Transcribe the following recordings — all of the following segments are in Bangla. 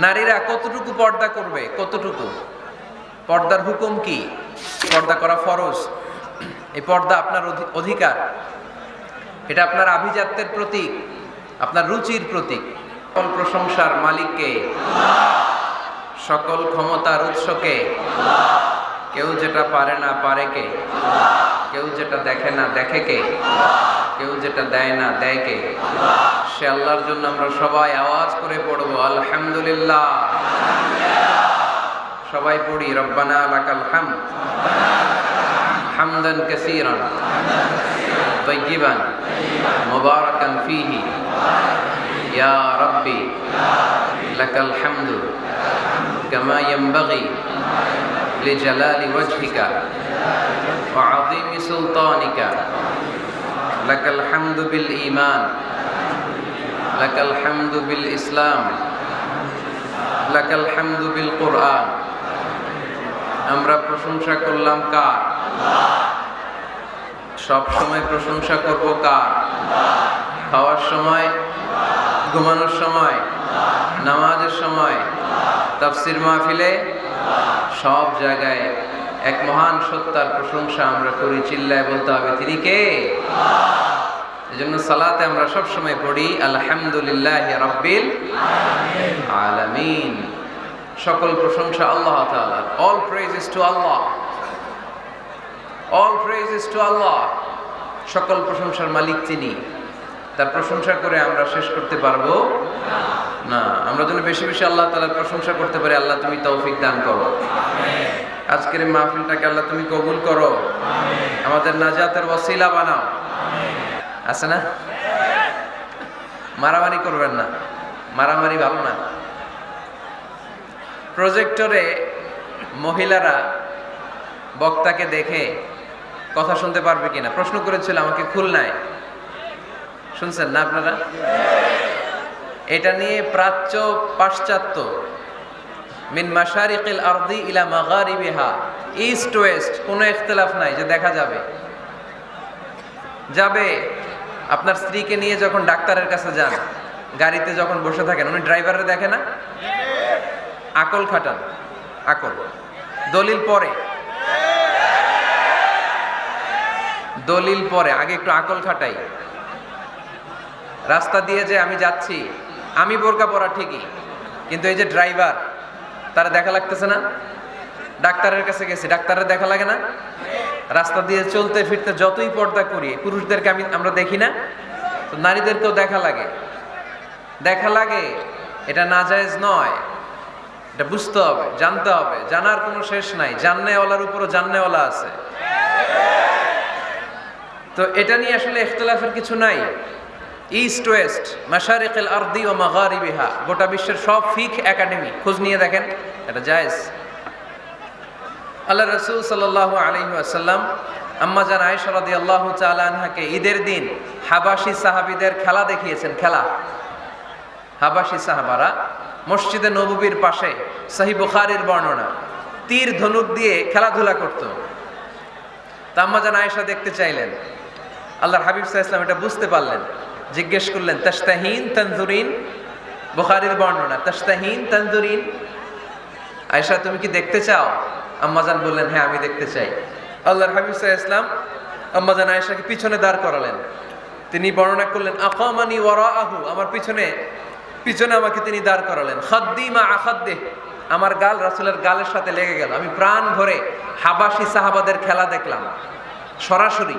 নারীরা কতটুকু পর্দা করবে? কতটুকু? পর্দার হুকুম কি? পর্দা করা ফরজ? এই পর্দা আপনার অধি- অধিকার। এটা আপনার আভিজাত্যের প্রতীক, আপনার রুচির প্রতীক। সকল প্রশংসার মালিককে, সকল ক্ষমতার উৎসকে, কেউ যেটা পারে না পারে কে? কেউ যেটা দেখে না দেখে কে? কেউ যেটা দেয় না দেয় কে সে আল্লাহর জন্য আমরা সবাই আওয়াজ করে পড়বো আলহামদুলিল্লাহ সবাই পড়ি রব্বানা লাকাল হাম হামদান কাসীরান طيبا مباركا فيه يا ربي لك الحمد كما ينبغي لجلال وجهك وعظيم سلطانك লাকাল হামদু বিল ইমান লাকাল হামদু বিল ইসলাম, লাকাল হামদু বিল কোরআন। আমরা প্রশংসা করলাম কার? সব সময় প্রশংসা করব কার? খাওয়ার সময়, ঘুমানোর সময়, নামাজের সময়, তাফসির মাহফিলে, সব জায়গায় এক মহান সত্তার প্রশংসা আমরা করি চিল্লায় বলতে হবে। তিনি কে? এজন্য সালাতে আমরা সব সময় পড়ি আলহামদুলিল্লাহ রাব্বিল আলামিন। সকল প্রশংসা আল্লাহ তাআলার। All praises to Allah. All praises to Allah. সকল প্রশংসার মালিক তিনি। তার প্রশংসা করে আমরা শেষ করতে পারব? না। আমরা যেন বেশি বেশি আল্লাহ তাআলার প্রশংসা করতে পারি আল্লাহ তুমি তৌফিক দান করো। আজকের এই মাহফিলটাকে আল্লাহ তুমি কবুল করো। আমাদের নাজাতের ওসিলা বানাও। আছে না? মারামারি করবেন না। মারামারি ভালো না। প্রজেক্টরে মহিলারা বক্তাকে দেখে কথা শুনতে পারবে কিনা? প্রশ্ন করেছিল আমাকে খুলনায় শুনছেন না আপনারা? এটা নিয়ে প্রাচ্য পাশ্চাত্য মিন মাশারিকিল আরদি ইলা মাগারিবিহা। ইস্ট ওয়েস্ট, কোনো ইখতিলাফ নাই, যে দেখা যাবে। যাবে, আপনার স্ত্রীকে নিয়ে যখন ডাক্তারের কাছে যান, গাড়িতে যখন বসে থাকেন, উনি ড্রাইভারে দেখে না? আকল খাটান, আকল। দলিল পরে। দলিল পরে, আগে একটু আকল খাটাই। রাস্তা দিয়ে যে আমি যাচ্ছি, আমি বোরকা পরা ঠিকই, কিন্তু এই যে ড্রাইভার তারা দেখা লাগতেছে না। ডাক্তারের কাছে গেছি, ডাক্তারের দেখা লাগে না। রাস্তা দিয়ে চলতে ফিরতে যতই পর্দা করি, পুরুষদেরকে আমি, আমরা দেখি না, তো নারীদেরকেও দেখা লাগে। দেখা লাগে, এটা না নাজায়েজ নয়। এটা বুঝতে হবে, জানতে হবে। জানার কোনো শেষ নাই। জাননেওয়ালার উপরও জাননেওয়ালা আছে। তো এটা নিয়ে আসলে ইখতলাফের কিছু নাই। ইস্ট ওয়েস্ট মাশারিকুল আরদি ও মাগারিবিহা গোটা বিশ্বের সব ফিক একাডেমি খোঁজ নিয়ে দেখেন, এটা জায়েজ। আল্লাহ রসুল সাল্লাহ আলহি আসাল্লাম আম্মা জান আয়েশা রাদিয়াল্লাহু তাআলা আনহাকে ঈদের দিন হাবাসি সাহাবীদের খেলা দেখিয়েছেন, খেলা। হাবাসি সাহাবারা মসজিদে নববীর পাশে সহি বুখারির বর্ণনা, তীর ধনুক দিয়ে খেলাধুলা করত। তাম্মাজান আয়েশা দেখতে চাইলেন। আল্লাহর হাবিব সাহা ইসলাম এটা বুঝতে পারলেন। জিজ্ঞেস করলেন, তাস্তাহিন তন্দুরিন বুখারির বর্ণনা, তাস্তাহিন তন্দুরিন আয়েশা, তুমি কি দেখতে চাও? আম্মাজান বললেন হ্যাঁ আমি দেখতে চাই। আল্লাহর হাবিব ইসলাম আম্মাজান আয়েশাকে পিছনে দাঁড় করালেন। তিনি বর্ণনা করলেন, আকামানি ওয়ারা আহু আমার পিছনে পিছনে আমাকে তিনি দাঁড় করালেন। খাদ্দি মা আখাদ্দে। আমার গাল রাসুলের গালের সাথে লেগে গেল। আমি প্রাণ ভরে হাবাসি সাহাবাদের খেলা দেখলাম। সরাসরি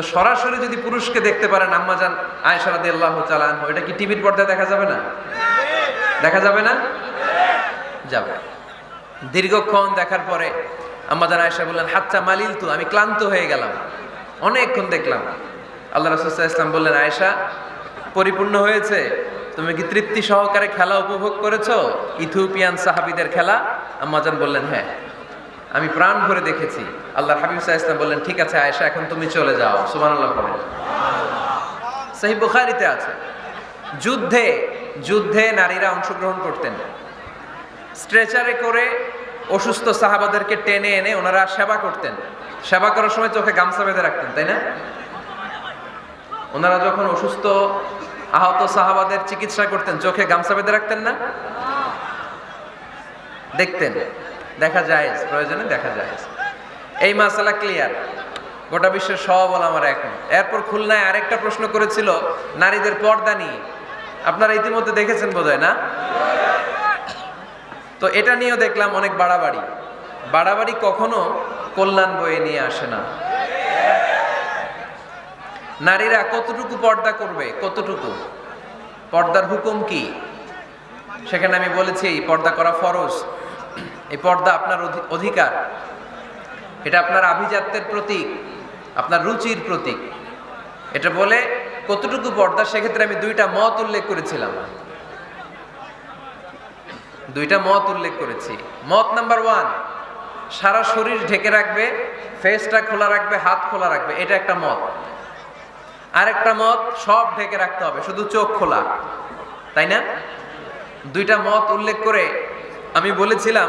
তো সরাসরি যদি পুরুষকে দেখতে পারেন আম্মাজান আয়েশা রাদিয়াল্লাহু তাআলা আনহু, এটা কি টিভির পর্দায় দেখা যাবে না? দেখা যাবে না? যাবে। দীর্ঘক্ষণ দেখার পরে আম্মাজান আয়েশা বললেন হাচ্চা মালিল তু, আমি ক্লান্ত হয়ে গেলাম। অনেকক্ষণ দেখলাম। আল্লাহ রাসূল সাল্লাল্লাহু আলাইহি ওয়াসাল্লাম বললেন, আয়েশা, পরিপূর্ণ হয়েছে? তুমি কি তৃপ্তি সহকারে খেলা উপভোগ করেছ? ইথিওপিয়ান সাহাবিদের খেলা? আম্মাজান বললেন হ্যাঁ। আমি প্রাণ ভরে দেখেছি। আল্লাহ হাবিব সাহা ইসলাম বললেন, ঠিক আছে আয়েশা, এখন তুমি চলে যাও। সুমান আল্লাহ বলেন সাহি বুখারিতে আছে, যুদ্ধে যুদ্ধে নারীরা অংশগ্রহণ করতেন। স্ট্রেচারে করে অসুস্থ সাহাবাদেরকে টেনে এনে ওনারা সেবা করতেন। সেবা করার সময় চোখে গামছা বেঁধে রাখতেন, তাই না? ওনারা যখন অসুস্থ, আহত সাহাবাদের চিকিৎসা করতেন, চোখে গামছা বেঁধে রাখতেন না? দেখতেন। দেখা যায়, প্রয়োজনে দেখা যায়। এই মাসালা ক্লিয়ার গোটা বিশ্বের সব আমার এখন এরপর খুলনায় আরেকটা প্রশ্ন করেছিল, নারীদের পর্দা নিয়ে। আপনারা ইতিমধ্যে দেখেছেন বোধহয়, না? তো এটা নিয়েও দেখলাম অনেক বাড়াবাড়ি। বাড়াবাড়ি কখনো কল্যাণ বয়ে নিয়ে আসে না। নারীরা কতটুকু পর্দা করবে? কতটুকু? পর্দার হুকুম কি? সেখানে আমি বলেছি, পর্দা করা ফরজ। এই পর্দা আপনার অধি- অধিকার। এটা আপনার আভিজাত্যের প্রতীক, আপনার রুচির প্রতীক। এটা বলে কতটুকু পর্দা, সেক্ষেত্রে আমি দুইটা মত উল্লেখ করেছিলাম। দুইটা মত উল্লেখ করেছি। মত নাম্বার ওয়ান, সারা শরীর ঢেকে রাখবে ফেসটা খোলা রাখবে, হাত খোলা রাখবে। এটা একটা মত। আরেকটা মত, সব ঢেকে রাখতে হবে, শুধু চোখ খোলা। তাই না? দুইটা মত উল্লেখ করে আমি বলেছিলাম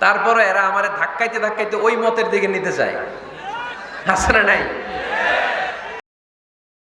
তারপরে এরা আমার ধাক্কাইতে ধাক্কাইতে ওই মতের দিকে নিতে চায়। আসলে নাই?